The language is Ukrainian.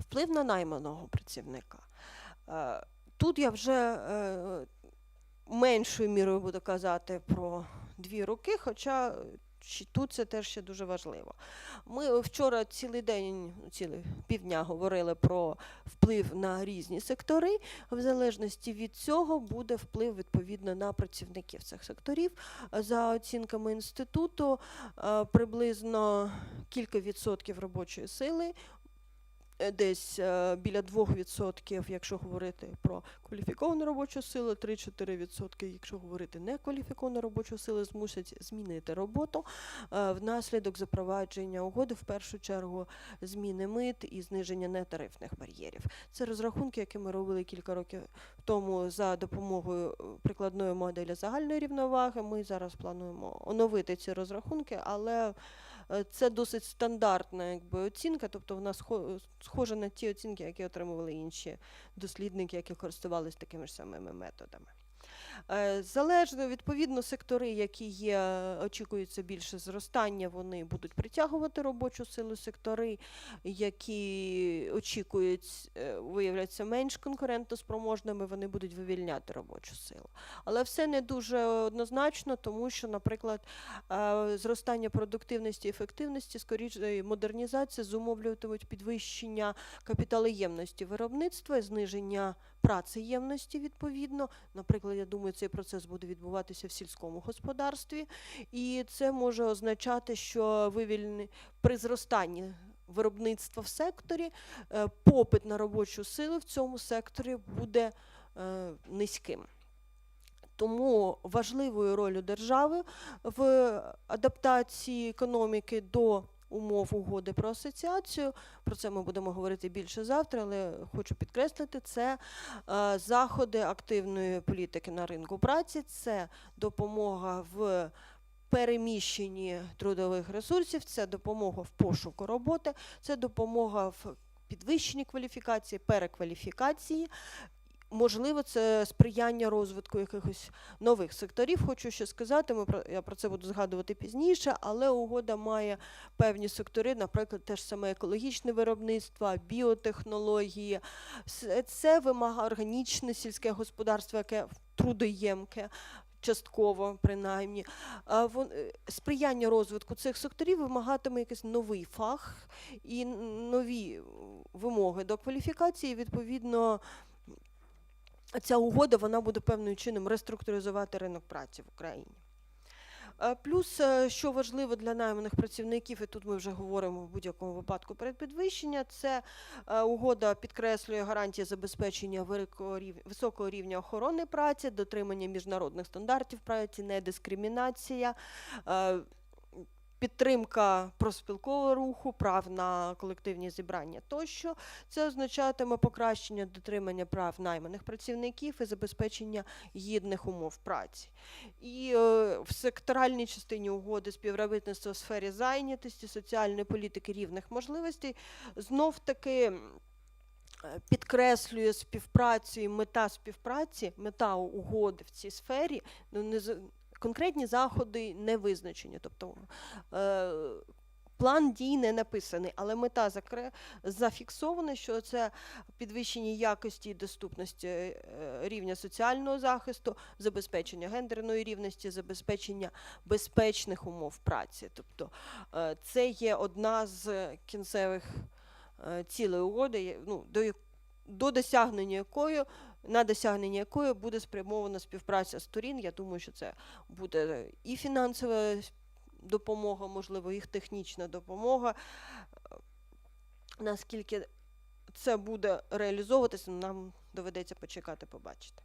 Вплив на найманого працівника. Е, Тут я вже е, меншою мірою буду казати про дві роки, хоча тут це теж ще дуже важливо. Ми вчора цілий день, ну, цілий півдня говорили про вплив на різні сектори. В залежності від цього буде вплив відповідно на працівників цих секторів. За оцінками інституту, е, приблизно кілька відсотків робочої сили. Е, Десь е, біля 2%, якщо говорити про кваліфіковану робочу силу, 3-4%, якщо говорити некваліфіковану робочу силу, змусять змінити роботу е, внаслідок запровадження угоди, в першу чергу зміни мит і зниження нетарифних бар'єрів. Це розрахунки, які ми робили кілька років тому за допомогою прикладної моделі загальної рівноваги. Ми зараз плануємо оновити ці розрахунки, але це досить стандартна якби, оцінка, тобто вона схо- схожа на ті оцінки, які отримували інші дослідники, які користувалися такими ж самими методами. Е, Залежно відповідно сектори, які є, очікується більше зростання, вони будуть притягувати робочу силу. Сектори, які очікують, е, виявляться менш конкурентоспроможними, вони будуть вивільняти робочу силу. Але все не дуже однозначно, тому що, наприклад, е, зростання продуктивності і ефективності, скоріше модернізація зумовлюватимуть підвищення капіталоємності виробництва, зниження працеємності відповідно. Наприклад, я думаю, цей процес буде відбуватися в сільському господарстві, і це може означати, що вивільни при зростанні виробництва в секторі е, попит на робочу силу в цьому секторі буде е, низьким. Тому важливою ролью держави в адаптації економіки до умов угоди про асоціацію. Про це ми будемо говорити більше завтра, але хочу підкреслити, це е, заходи активної політики на ринку праці, це допомога в переміщенні трудових ресурсів, це допомога в пошуку роботи, це допомога в підвищенні кваліфікації, перекваліфікації. Можливо, це сприяння розвитку якихось нових секторів. Хочу ще сказати, ми про я про це буду згадувати пізніше, але угода має певні сектори, наприклад, те ж саме екологічне виробництво, біотехнології. Це вимагає органічне сільське господарство, яке трудоємке. Частково, принаймні, е, сприяння розвитку цих секторів вимагатиме якийсь новий фах і нові вимоги до кваліфікації. Відповідно, ця угода вона буде певним чином реструктуризувати ринок праці в Україні. Е, Плюс, е, що важливо для найманих працівників, і тут ми вже говоримо в будь-якому випадку перед підвищення, це е, угода підкреслює гарантії забезпечення високого рівня охорони праці, дотримання міжнародних стандартів праці, недискримінація. Підтримка профспілкового руху, прав на колективні зібрання тощо. Це означатиме покращення дотримання прав найманих працівників і забезпечення гідних умов праці. І е, в секторальній частині угоди співробітництво в сфері зайнятості, соціальної політики рівних можливостей знов таки підкреслює співпрацю і мета співпраці, мета угоди в цій сфері. Ну, не конкретні заходи не визначені. Тобто е, план дій не написаний, але мета закре... зафіксована, що це підвищення якості і доступності е, рівня соціального захисту, забезпечення гендерної рівності, забезпечення безпечних умов праці. Тобто е, це є одна з кінцевих цілей угоди, ну, до досягнення якої на досягнення якої буде спрямована співпраця сторін. Я думаю, що це буде і фінансова допомога, можливо, і технічна допомога. Наскільки це буде реалізовуватися, нам доведеться почекати, побачити.